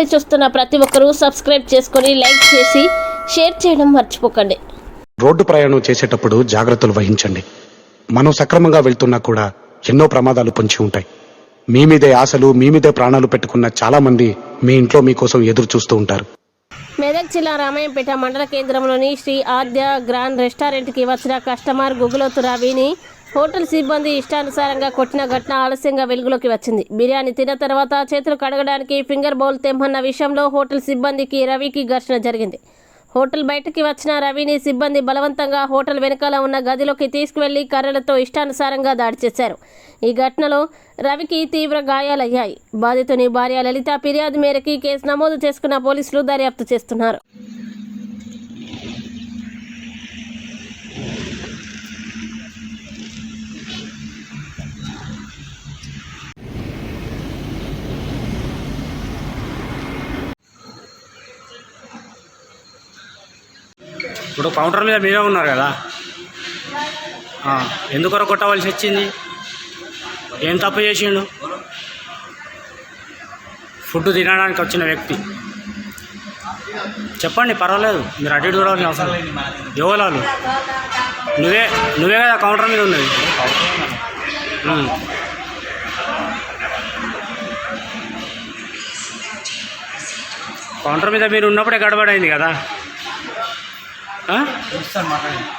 ఛానల్ని చూస్తున్న ప్రతి ఒక్కరూ సబ్స్క్రైబ్ చేసుకొని లైక్ చేసి షేర్ చేయడం మర్చిపోకండి. రోడ్డు ప్రయాణం చేసేటప్పుడు జాగ్రత్తలు వహించండి. మనం సక్రమంగా వెళ్తున్నా కూడా ఎన్నో ప్రమాదాలు పొంచి ఉంటాయి. మీ మీదే ఆశలు మీ మీదే ప్రాణాలు పెట్టుకున్న చాలామంది మీ ఇంట్లో మీకోసం ఎదురు చూస్తూ ఉంటారు. మెదక్ జిల్లా రామాయంపేట మండల కేంద్రంలోని శ్రీ ఆద్య గ్రాండ్ రెస్టారెంట్కి వచ్చిన కస్టమర్ గుగులోతు రవిని హోటల్ సిబ్బంది ఇష్టానుసారంగా కొట్టిన ఘటన ఆలస్యంగా వెలుగులోకి వచ్చింది. బిర్యానీ తిన్న తర్వాత చేతులు కడగడానికి ఫింగర్ బౌల్ తెమ్మన్న విషయంలో హోటల్ సిబ్బందికి రవికి ఘర్షణ జరిగింది. హోటల్ బయటకి వచ్చిన రవిని సిబ్బంది బలవంతంగా హోటల్ వెనకాల ఉన్న గదిలోకి తీసుకువెళ్ళి కర్రలతో ఇష్టానుసారంగా దాడి చేశారు. ఈ ఘటనలో రవికి తీవ్ర గాయాలయ్యాయి. బాధితుని భార్య లలిత ఫిర్యాదు మేరకి కేసు నమోదు చేసుకున్న పోలీసులు దర్యాప్తు చేస్తున్నారు. ఇప్పుడు కౌంటర్ మీద మీరే ఉన్నారు కదా? ఆ, ఎందుకొర కొట్టవలసి వచ్చింది? ఏం తప్పు చేసిండు? ఫుడ్ తినడానికి వచ్చిన వ్యక్తి. చెప్పండి పర్వాలేదు. మీరు అటు ఇటు అవసరం ఎవరు నువ్వే నువ్వే కదా కౌంటర్ మీద ఉన్నది. కౌంటర్ మీద మీరు ఉన్నప్పుడే గడబడైంది కదా? Hah? Besar makanya.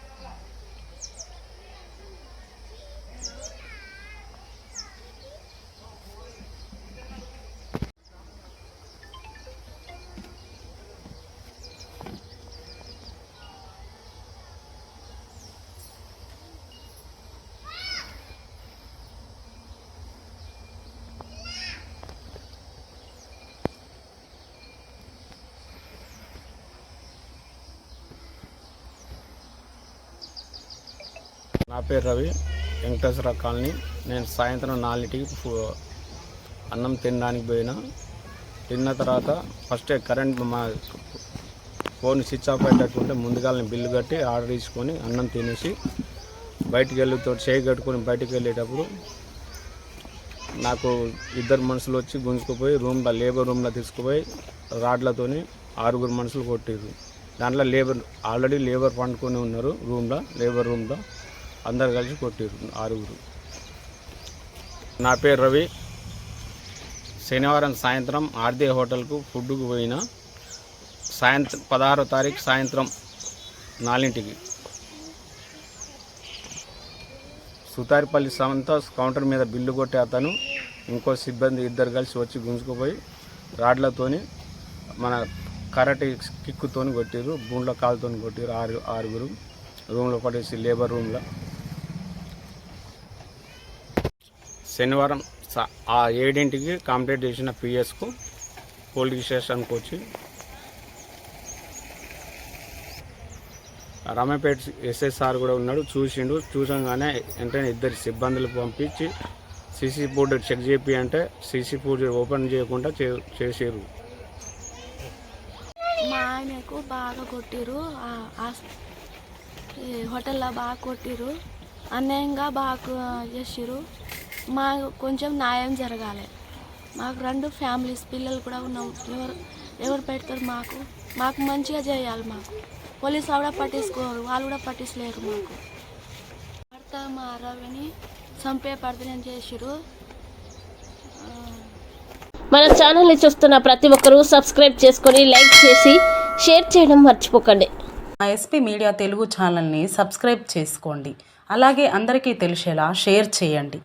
పేరు రవి వెంకటేశ్వర కాలనీ. నేను సాయంత్రం నాలుగింటికి అన్నం తినడానికి పోయినా. తిన్న తర్వాత ఫస్టే కరెంట్ మా ఫోన్ స్విచ్ ఆఫ్ అయ్యేటట్టుంటే ముందుగానే బిల్లు కట్టి ఆర్డర్ తీసుకొని అన్నం తినేసి బయటికి వెళ్ళితో చేయి కట్టుకొని బయటికి వెళ్ళేటప్పుడు నాకు ఇద్దరు మనుషులు వచ్చి గుంజుకుపోయి రూమ్లో లేబర్ రూమ్లో తీసుకుపోయి రాడ్లతోని ఆరుగురు మనుషులు కొట్టారు దాంట్లో లేబర్ ఆల్రెడీ లేబర్ పండుకొని ఉన్నారు రూమ్లో లేబర్ రూమ్లో. అందరు కలిసి కొట్టారు ఆరుగురు. నా పేరు రవి. శనివారం సాయంత్రం ఆర్దే హోటల్కు ఫుడ్కు పోయిన సాయంత్రం పదహారో తారీఖు సాయంత్రం నాలింటికి సుతారిపల్లి సమంత కౌంటర్ మీద బిల్లు కొట్టే అతను ఇంకో సిబ్బంది ఇద్దరు కలిసి వచ్చి గుంజుకుపోయి రాడ్లతోని మన కరెంట్ కిక్కుతోని కొట్టారు బూండ్ల కాలుతోని కొట్టిర్రు ఆరు ఆరుగురు. రూమ్లో పడేసి లేబర్ రూమ్లో. శనివారం ఆ ఏడింటికి కంప్లీట్ చేసిన పిఎస్కు పోలీస్ స్టేషన్కి వచ్చి రమేపేట ఎస్ఎస్ఆర్ కూడా ఉన్నాడు చూసిండు. చూసంగానే వెంటనే ఇద్దరు సిబ్బందులు పంపించి సీసీ బోర్డు చెక్ చేపి అంటే సీసీ బోర్డు ఓపెన్ చేయకుండా చే- మా ఆయనకు బాగా కొట్టిరు ఈ హోటల్లో బాగా కొట్టిరు అన్యాయంగా బాగా చేసిరు మాకు కొంచెం న్యాయం జరగాలి. మాకు రెండు ఫ్యామిలీస్ పిల్లలు కూడా ఉన్నాం. ఎవరు ఎవరు పెడతారు మాకు? మాకు మంచిగా చేయాలి మాకు. పోలీసు కూడా పట్టించుకోరు. వాళ్ళు కూడా పట్టించలేరు మాకు. భర్త మా రవిని చంపే ప్రయత్నం చేసిరు మన ఛానల్ని చూస్తున్న ప్రతి ఒక్కరూ సబ్స్క్రైబ్ చేసుకొని లైక్ చేసి షేర్ చేయడం మర్చిపోకండి. మా ఎస్పీ మీడియా తెలుగు ఛానల్ని సబ్స్క్రైబ్ చేసుకోండి. అలాగే అందరికీ తెలిసేలా షేర్ చేయండి.